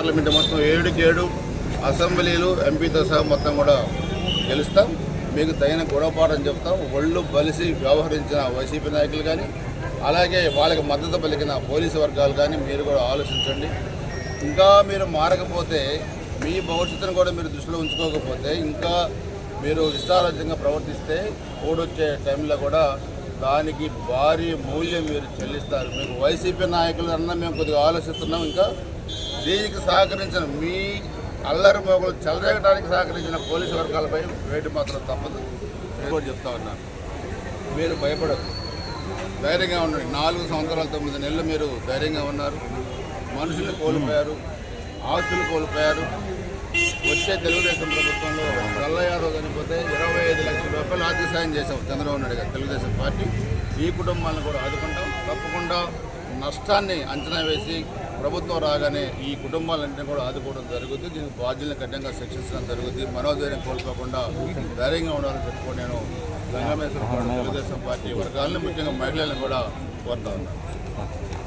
Parliament మొత్తం ఏడుకి ఏడు అసెంబ్లీలు ఎంపీతో సహా మొత్తం కూడా గెలుస్తాం. మీకు తగిన గుణపాఠం చెప్తాం. ఒళ్ళు బలిసి వ్యవహరించిన వైసీపీ నాయకులు కానీ అలాగే వాళ్ళకి మద్దతు పలికిన పోలీసు వర్గాలు కానీ మీరు కూడా ఆలోచించండి. ఇంకా మీరు మారకపోతే మీ భవిష్యత్తును కూడా మీరు దృష్టిలో ఉంచుకోకపోతే ఇంకా మీరు ఇష్టారాజ్యంగా ప్రవర్తిస్తే ఓడొచ్చే టైంలో కూడా దానికి భారీ మూల్యం మీరు చెల్లిస్తారు. మీకు వైసీపీ నాయకులు అన్న మేము కొద్దిగా ఆలోచిస్తున్నాం. ఇంకా దీనికి సహకరించిన మీ అల్లరి మోగులు చెలరేగడానికి సహకరించిన పోలీసు వర్గాలపై వేటు మాత్రం తప్పదు. నేను కూడా చెప్తా ఉన్నాను మీరు భయపడదు ధైర్యంగా ఉండండి. నాలుగు సంవత్సరాల తొమ్మిది నెలలు మీరు ధైర్యంగా ఉన్నారు. మనుషులు కోల్పోయారు. ఆస్తులు కోల్పోయారు. వచ్చే తెలుగుదేశం ప్రభుత్వంలో చల్ల యాదవ్ చనిపోతే ఇరవై ఐదు లక్షల రూపాయలు ఆర్థిక సాయం చేశాం చంద్రబాబు నాయుడు గారు తెలుగుదేశం పార్టీ. ఈ కుటుంబాలను కూడా ఆదుకుంటాం. తప్పకుండా నష్టాన్ని అంచనా వేసి ప్రభుత్వం రాగానే ఈ కుటుంబాలన్నింటినీ కూడా ఆదుకోవడం జరుగుతుంది దీనికి బాధ్యులను కఠినంగా శిక్షించడం జరుగుతుంది మనోధైర్యం కోల్పోకుండా ధైర్యంగా ఉండాలని చెప్పుకొని నేను సంగమేశ్వరం తెలుగుదేశం పార్టీ వర్గాలను ముఖ్యంగా మహిళలను కూడా కోరుతా ఉన్నాను.